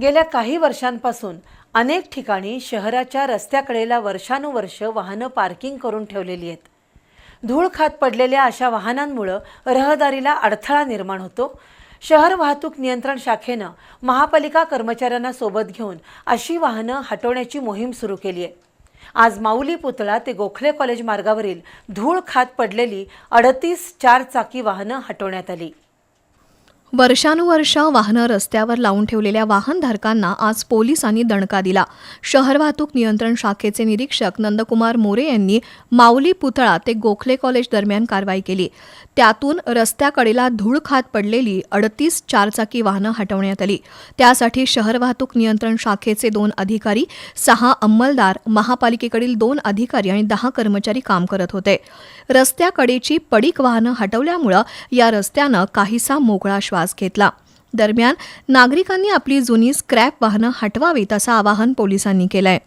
गेल्या काही वर्षांपासून अनेक ठिकाणी शहराच्या रस्त्याकडेला वर्षानुवर्ष वाहनं पार्किंग करून ठेवलेली आहेत. धूळ खात पडलेल्या अशा वाहनांमुळं रहदारीला अडथळा निर्माण होतो. शहर वाहतूक नियंत्रण शाखेनं महापालिका कर्मचाऱ्यांना सोबत घेऊन अशी वाहनं हटवण्याची मोहीम सुरू केली आहे. आज माऊली पुतळा ते गोखले कॉलेज मार्गावरील धूळ खात पडलेली अडतीस चार चाकी वाहनं हटवण्यात आली. वर्षानुवर्ष वाहनं रस्त्यावर लावून ठेवलेल्या वाहनधारकांना आज पोलिसांनी दणका दिला. शहर वाहतूक नियंत्रण शाखेचे निरीक्षक नंदकुमार मोरे यांनी माऊली पुतळा ते गोखले कॉलेज दरम्यान कारवाई केली. त्यातून रस्त्याकडेला धूळ खात पडलेली अडतीस चारचाकी वाहनं हटवण्यात आली. त्यासाठी शहर वाहतूक नियंत्रण शाखेचे दोन अधिकारी सहा अंमलदार महापालिकेकडील दोन अधिकारी आणि दहा कर्मचारी काम करत होते. रस्त्याकडेची पडीक वाहनं हटवल्यामुळं या रस्त्यानं काहीसा मोकळा श्वास घेतला. दरम्यान नागरिकांनी आपली जुनी स्क्रॅप वाहनं हटवावीत असं आवाहन पोलिसांनी केलंय.